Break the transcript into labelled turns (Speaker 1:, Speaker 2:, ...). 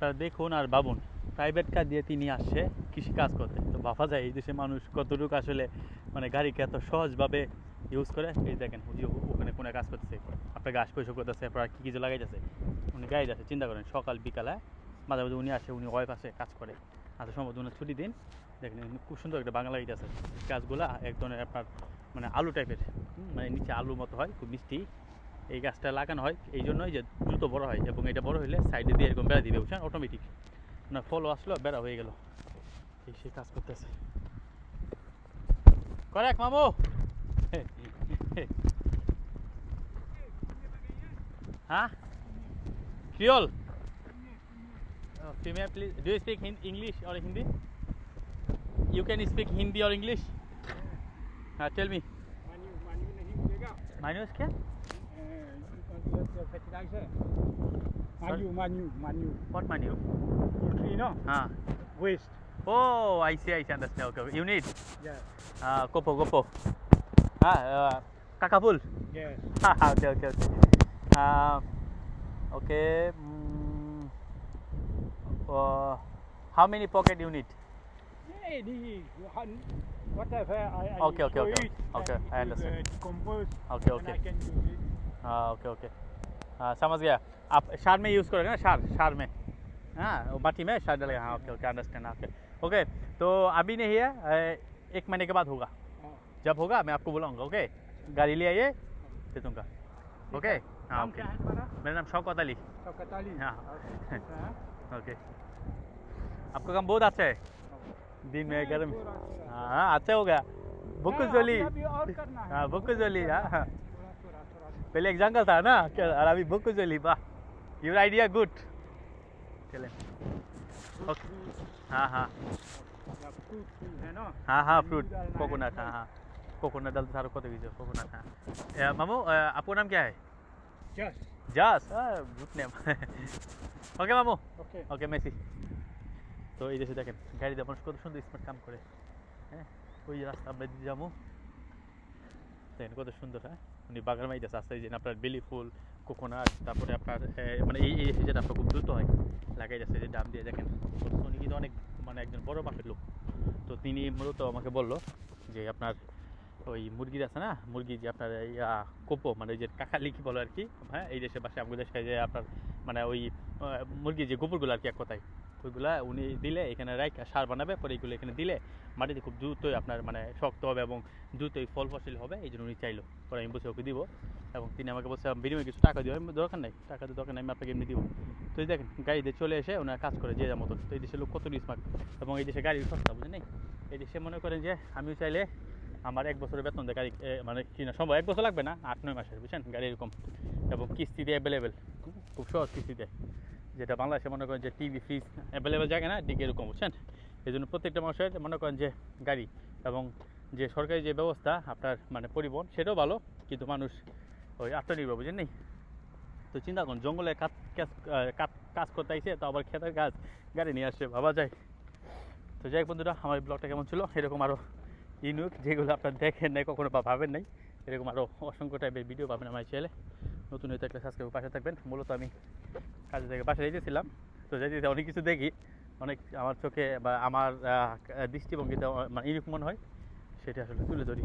Speaker 1: আপনারা দেখুন আর ভাবুন প্রাইভেট কার দিয়ে তিনি আসছে কৃষি কাজ করতে। তো ভাবা যায় এই দেশে মানুষ কতটুকু আসলে মানে গাড়িকে এত সহজভাবে ইউজ করে? এই দেখেন ওখানে কোনো কাজ করতেছে। আপনার গাছ পয়সা করতেছে, আপনার কী কিছু লাগাইতেছে? উনি গাড়ি আছে চিন্তা করেন, সকাল, বিকালে মাঝে মাঝে উনি আসে, উনি ওয়াইফ আসে, কাজ করে। আর সম্ভবত উনি ছুটি দিন, দেখেন খুব সুন্দর একটা বাংলা গাড়িতে আছে গাছগুলা এক ধরনের আপনার মানে আলু টাইপের মানে নিচে আলুর মতো হয়, খুব মিষ্টি। এই গাছটা লাগানো হয় এই জন্যই যে দ্রুত বড় হয় এবং এটা বড় হলে সাইডে দিয়ে এরকম বেড়া দিবে বুঝছেন অটোমেটিক না ফলও আসলো বেড়া হয়ে গেল এই সে কাজ করতেছে করেক মামু হ্যাঁ Creole female please do you speak English or Hindi you can speak Hindi और इंग्लिश हाँ टेल मी
Speaker 2: मान्यू मान्यू नहीं मिलेगा
Speaker 1: माइनस क्या
Speaker 2: fertilizer. What?
Speaker 1: Huh.
Speaker 2: Waste.
Speaker 1: Oh, I see, I understand. Okay. Yeah.
Speaker 2: Yes.
Speaker 1: Uh, okay, okay, okay. Okay. Mm, uh, how many pocket you need?
Speaker 2: Yeah, whatever I, I
Speaker 1: okay, okay, okay. Okay, I understand.
Speaker 2: Is, uh,
Speaker 1: okay.
Speaker 2: Ah,
Speaker 1: okay,
Speaker 2: okay.
Speaker 1: हाँ समझ गया। आप शार में use करोगे ना? शार शार में। हाँ बाटी में शार डालेगा हाँ okay okay understand okay okay तो अभी नहीं है एक महीने के बाद होगा। जब होगा मैं आपको बुलाऊँगा ओके गाड़ी ले आइए दे दूँगा। ओके हाँ ओके मेरा नाम शौकत अली।
Speaker 2: शौकत अली?
Speaker 1: हाँ। ओके आपका काम बहुत अच्छा है। दिन में गर्म। हाँ अच्छा हो गया। बुक
Speaker 2: हाँ,
Speaker 1: जोली।
Speaker 2: है।
Speaker 1: बुक जोली हाँ हाँ। पहले एक जंगल था ना क्या- और अभी बुक जोली वाह योर आइडिया गुड चले ओके हाँ हाँ
Speaker 2: या फ्रूट फूल है ना
Speaker 1: हाँ हाँ
Speaker 2: नींबू
Speaker 1: फ्रूट
Speaker 2: डालना है
Speaker 1: कोकोनट हाँ
Speaker 2: इसमें।
Speaker 1: हाँ कोकोनट डालते सारो कत कीजिए कोकोनट हाँ ए, मामू अ, आपका नाम क्या है
Speaker 2: Yes.
Speaker 1: Just good name okay মামু
Speaker 2: Okay.
Speaker 1: ওকে মেসি তো এই দেশে দেখেন গাড়িতে মানুষ কত সুন্দর স্মার্ট কাম করে হ্যাঁ ওই যে রাস্তা আমরা দিয়ে যাবো দেখেন কত সুন্দর হ্যাঁ উনি বাগান মাইতেছে আস্তে যে আপনার বেলি ফুল কোকোনাট তারপরে আপনার মানে এই এই যেটা আপনার খুব দ্রুত হয় লাগাই যাচ্ছে যে ডাম দিয়ে দেখেন। উনি কিন্তু অনেক মানে একজন বড় মাপের লোক। তো তিনি মূলত আমাকে বলল যে আপনার ওই মুরগির আছে না মুরগি যে আপনার ইয়া কোপো মানে যে কাকালি কি বলো আর কি হ্যাঁ এই দেশে বাসায় আমাদের দেশে যে আপনার মানে ওই আহ, মুরগির যে গোবরগুলো আর কি এক কথায় ওইগুলা উনি দিলে, এখানে রাইক সার বানাবে, পরে এইগুলো এখানে দিলে মাটিতে খুব দ্রুতই আপনার মানে শক্ত হবে এবং দ্রুতই ফল ফসল হবে এই জন্য উনি চাইলো। পরে আমি বসে ওকে দিব এবং তিনি আমাকে বলছে বিনিময়ে কিছু টাকা দিও, আমি দরকার নাই, টাকা দরকার নাই, আমি আপনাকে এমনি দিব। তো দেখেন, গাড়িতে চলে এসে ওনারা কাজ করে যে যার মতন। তো এই দেশের লোক কত স্মার্ট এবং এই দেশে গাড়ি সস্তা, বুঝেন এই দেশে মনে করেন যে আমিও চাইলে আমার এক বছরের বেতন দেয় গাড়ি মানে কিনা সম্ভব, এক বছর লাগবে না, আট, নয় মাসের, বুঝছেন? গাড়ি এরকম এবং কিস্তিতে অ্যাভেলেবেল খুব সহজ কিস্তিতে যেটা বাংলাদেশে মনে করেন যে টিভি, ফ্রিজ অ্যাভেলেবেল জায়গা না, ঠিক এরকম, বুঝছেন? এই জন্য প্রত্যেকটা মানুষের মনে করেন যে গাড়ি এবং যে সরকারি যে ব্যবস্থা আপনার মানে পরিবহন, সেটাও ভালো, কিন্তু মানুষ ওই আত্মনির্ভর, বুঝেন নেই তো চিন্তা করুন, জঙ্গলে কাজ কাজ করতে আইসে, তো আবার খেতের কাজ, গাড়ি নিয়ে আসে ভাবা যায়। তো যাই বন্ধুরা, আমার ব্লগটা কেমন ছিল? এরকম আরও ইউনিক যেগুলো আপনার দেখেন নাই, কখনো বা ভাবেন নাই, এরকম আরও অসংখ্য টাইপের ভিডিও পাবেন আমার চ্যানেলে নতুন হয়ে থাকলে সাবস্ক্রাইব পাশে থাকবেন। মূলত আমি কাজে থেকে বাসায় যেতেছিলাম তো যেতে অনেক কিছু দেখি। অনেক আমার চোখে বা আমার দৃষ্টিভঙ্গিতে মানে ইউনিক মনে হয়। সেটা আসলে তুলে ধরি।